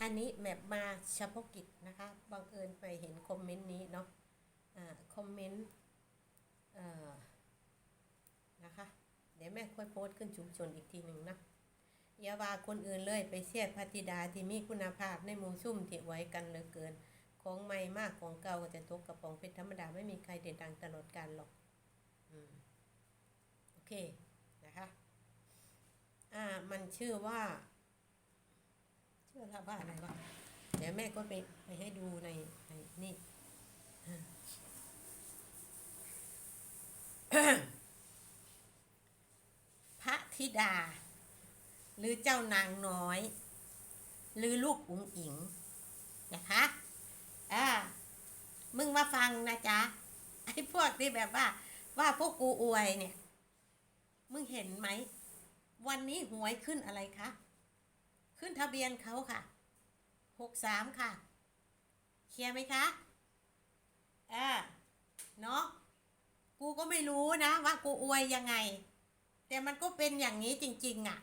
อันนี้แบบมาเฉพาะกิจนะคะ บังเอิญไปเห็นคอมเมนต์นี้เนาะอ่าคอมเมนต์เอ่อนะคะ เดี๋ยวแม่ค่อยโพสต์ขึ้นชุมชนอีกทีหนึ่งนะอย่าว่าคนอื่นเลยไปเสียดพัติดาที่มีคุณภาพในหมู่ซุ่มที่ไว้กันเหลือเกิน ของใหม่มากของเก่าก็จะตกกระป๋องเป็นธรรมดาไม่มีใครเด่นดังตลอดกาลหรอกอืมโอเคนะคะ อ่า มันชื่อว่า ชื่อละว่าอะไรวะเดี๋ยวแม่ก็ไปไปให้ดูในในนี่พระธิดา หรือเจ้านางน้อย หรือลูกอุ๋งอิงนะคะอ่ามึงมาฟังนะจ๊ะไอ้พวกที่แบบว่า ว่าพวกกูอวยเนี่ย มึงเห็นไหม วันนี้หวยขึ้นอะไรคะ ขึ้นทะเบียนเขาค่ะ หกสามค่ะ เคลียร์ไหมคะอ่าเนาะกูก็ไม่รู้นะว่ากูอวยยังไง แต่มันก็เป็นอย่างนี้จริง ๆอะ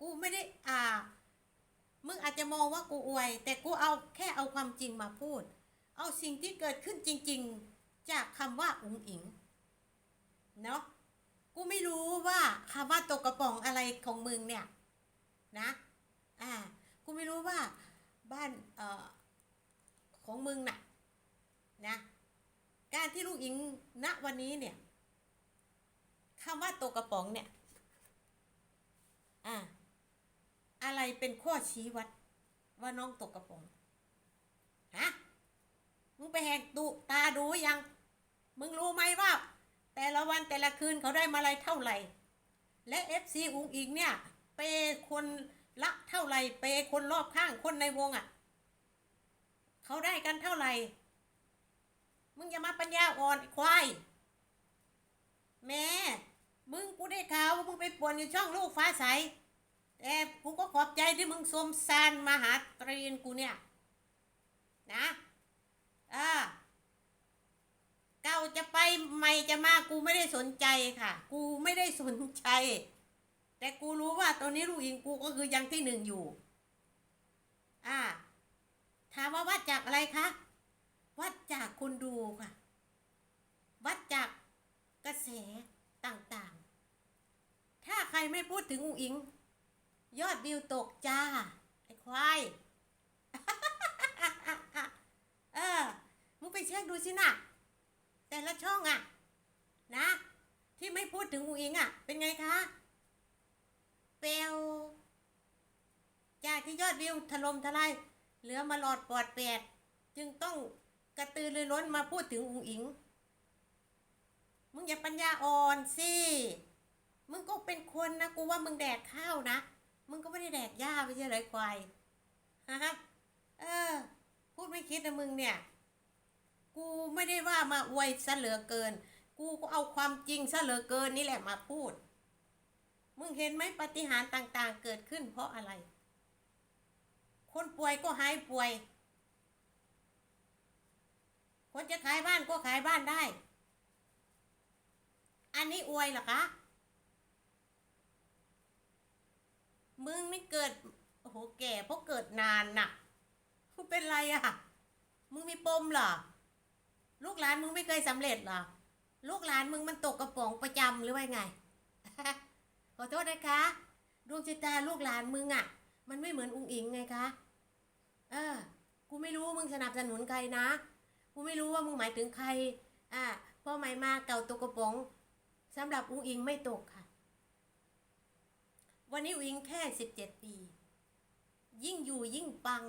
กูไม่ได้อ่า มึงอาจจะมองว่ากูอวย แต่กูเอาแค่เอาความจริงมาพูด เอาสิ่งที่เกิดขึ้นจริง ๆ จากคำว่าอุ๋งอิง เนาะกูไม่รู้ว่าคำว่าตกกระป๋องอะไรของมึงเนี่ย นะ อ่ากูไม่รู้ว่าบ้านเอ่อของมึงน่ะนะการที่ลูกหญิงณวันนี้เนี่ยคำว่าตกกระป๋องเนี่ยอ่าอะไรเป็นข้อชี้วัดว่าน้องตกกระป๋องฮะมึงไปแหกดูตาดูยัง มึงรู้ไหมว่า แต่ละวันแต่ละคืนเขาได้มาอะไรเท่าไหร่ และเอฟซีอุงอิงเนี่ย เปย์คน ละเท่าไหร่เปย์คนรอบข้างคนในวงอะ่ะเขาได้กันเท่าไหร่ มึงอย่ามาปัญญาอ่อนควาย แม่ มึงกูได้ข่าวว่ามึงไปป่วนอยู่ช่องลูกฟ้าใส แต่กูก็ขอบใจที่มึงสมซานมาหาตรีนกูเนี่ย นะอ่าเก่าจะไปใหม่จะมากูไม่ได้สนใจค่ะ กูไม่ได้สนใจ แต่กูรู้ว่าตอนนี้ลูกอิงกูก็คือยังที่หนึ่งอยู่ อ่า ถามว่าวัดจากอะไรคะ วัดจากคนดูค่ะ วัดจากกระแสต่างๆ ถ้าใครไม่พูดถึงอุอิง ยอดวิวตกจ้า ไอ้ควาย เออ มึงไปเช็คดูสินะ แต่ละช่องอะนะ ที่ไม่พูดถึงอุอิงอะเป็นไงคะ ปลวจากที่ยอดวิวถล่มทลายเหลือมาหลอดปอดแปด จึงต้องกระตือรือร้นมาพูดถึงอุงอิง มึงอย่าปัญญาอ่อนสิ มึงก็เป็นคนนะ กูว่ามึงแดกข้าวนะ มึงก็ไม่ได้แดกหญ้าไม่ใช่ไรควายฮะเออ พูดไม่คิดนะมึงเนี่ย กูไม่ได้ว่ามาอวยซะเหลือเกิน กูก็เอาความจริงซะเหลือเกินนี่แหละมาพูด มึงเห็นไหมปฏิหารต่างๆ เกิดขึ้นเพราะอะไร คนป่วยก็หายป่วย คนจะขายบ้านก็ขายบ้านได้ อันนี้อวยเหรอคะ มึงนี่เกิด โอ้โห แก่เพราะเกิดนานน่ะมึงเป็นไรอะมึงมีปมเหรอ ลูกหลานมึงไม่เคยสำเร็จเหรอ ลูกหลานมึงมันตกกระป๋องประจำหรือว่าไง ขอโทษนะคะดวงชะตาลูกหลานมึงอะมันไม่เหมือนอุงอิงไงคะ เออ กูไม่รู้ว่ามึงสนับสนุนใครนะ กูไม่รู้ว่ามึงหมายถึงใคร อ่าพ่อใหม่มาเก่าตกกระป๋องสำหรับอุงอิงไม่ตกค่ะ วันนี้อุงอิงแค่สิบเจ็ดปี ยิ่งอยู่ยิ่งปัง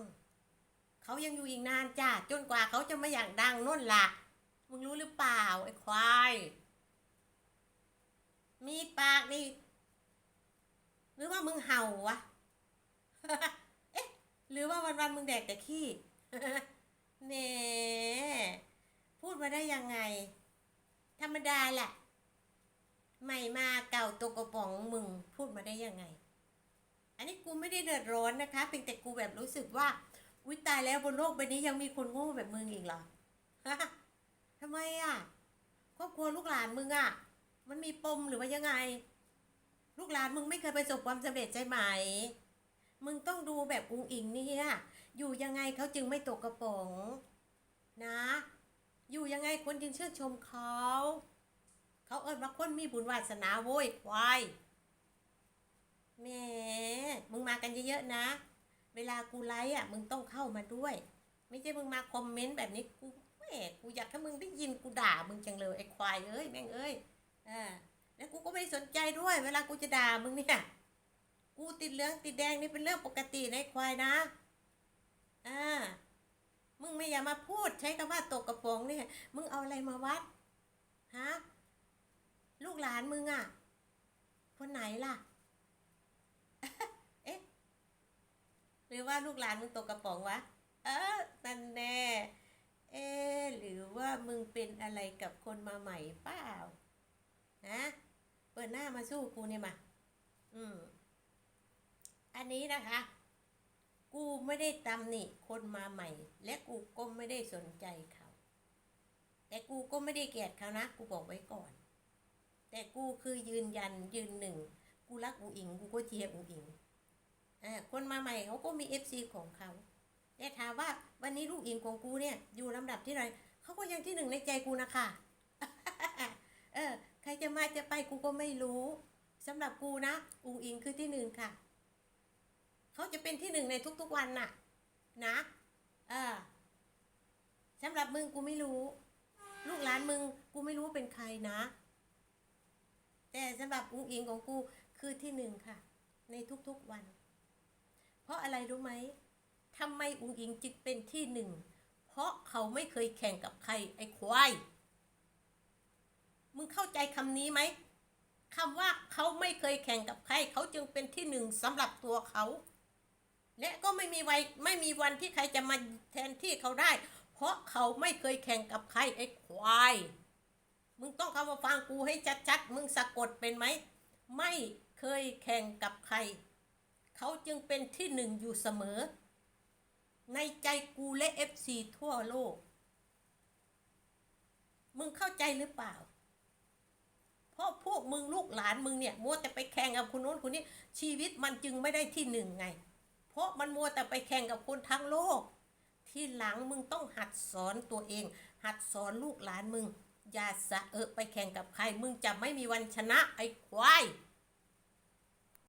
เขายังอยู่อีกนานจ้าจนกว่าเขาจะมาอย่างดังน่นละมึงรู้หรือเปล่าไอ้ควาย มีปากนี่ หรือว่ามึงเห่าวะ เอ๊ะ หรือว่าวันๆมึงแดกแต่ขี้เน่พูดมาได้ยังไง ธรรมดาแหละใหม่มาเก่าตกกระป๋องมึงพูดมาได้ยังไง อันนี้กูไม่ได้เดือดร้อนนะคะ เพียงแต่กูแบบรู้สึกว่าอุ้ยตายแล้วบนโลกใบนี้ยังมีคนโง่แบบมึงอีกเหรอทำไมอะครอบครัวลูกหลานมึงอะ มันมีปมหรือว่ายังไง ลูกหลานมึงไม่เคยประสบความสำเร็จใช่ไหม มึงต้องดูแบบอุงอิงเนี่ยอยู่ยังไงเขาจึงไม่ตกกระป๋องนะ อยู่ยังไงคนจึงเชื่นชมเขาเขาเอิ้นว่าคนมีบุญวาสนาโว้ยควายแม่มึงมากันเยอะๆนะ เวลากูไลฟ์อะ มึงต้องเข้ามาด้วย ไม่ใช่มึงมาคอมเมนต์แบบนี้กูแม่กูอยากให้มึงได้ยินกูด่ามึงจังเลยไอ้ควายเอ้ยแม่งเอ้ยอ่า แล้วกูก็ไม่สนใจด้วย เวลากูจะด่ามึงเนี่ย กูติดเหลืองติดแดงนี่เป็นเรื่องปกติในควายนะ อ่า มึงไม่อย่ามาพูดใช้คำว่าตกกระป๋องเนี่ย มึงเอาอะไรมาวัด ฮะ ลูกหลานมึงอะคนไหนล่ะ เอ๊ะ หรือว่าลูกหลานมึงตกกระป๋องวะ เออนั่นแน่เอ๊หรือว่ามึงเป็นอะไรกับคนมาใหม่เปล่าฮะ ปิดหน้ามาสู้กูเนี่ยมา อืม อันนี้นะคะ กูไม่ได้ตำหนิคนมาใหม่ และกูก็ไม่ได้สนใจเขา แต่กูก็ไม่ได้เกลียดเขานะ กูบอกไว้ก่อน แต่กูคือยืนยันยืนหนึ่ง กูรักอุ๋งอิง กูก็เชียร์อุ๋งอิงอ่าคนมาใหม่เขาก็มีเอฟซีของเขา แต่ถามว่าวันนี้ลูกอิงของกูเนี่ย อยู่ลำดับที่ไหนเขาก็ยังที่หนึ่งในใจกูนะคะ เออ รจะมาจะไปกูก็ไม่รู้สำหรับกูนะอุงอิงคือที่หนึ่งค่ะ เขาจะเป็นที่หนึ่งในทุกๆวันน่ะ นะ เออสำหรับมึงกูไม่รู้ ลูกหลานมึงกูไม่รู้เป็นใครนะ แต่สำหรับอุ้งอิงของกูคือที่หนึ่งค่ะ ในทุกๆวัน เพราะอะไรรู้ไหมทำไมอุ้งอิงจึงเป็นที่หนึ่ง เพราะเขาไม่เคยแข่งกับใครไอ้ควาย มึงเข้าใจคำนี้ไหมคำว่าเขาไม่เคยแข่งกับใคร เขาจึงเป็นที่หนึ่งสำหรับตัวเขา และก็ไม่มีวัยไม่มีวันที่ใครจะมาแทนที่เขาได้ เพราะเขาไม่เคยแข่งกับใครไอ้ควาย มึงต้องเข้ามาฟังกูให้ชัดๆ มึงสะกดเป็นไหม ไม่เคยแข่งกับใคร เขาจึงเป็นที่หนึ่งอยู่เสมอ ในใจกูและเอฟซีทั่วโลก มึงเข้าใจหรือเปล่า เพราะพวกมึงลูกหลานมึงเนี่ยมัวแต่ไปแข่งกับคนโน้นคนนี้ชีวิตมันจึงไม่ได้ที่หนึ่งไง เพราะมันมัวแต่ไปแข่งกับคนทั้งโลก ที่หลังมึงต้องหัดสอนตัวเอง หัดสอนลูกหลานมึง อย่าสะเออไปแข่งกับใคร มึงจะไม่มีวันชนะไอ้ควาย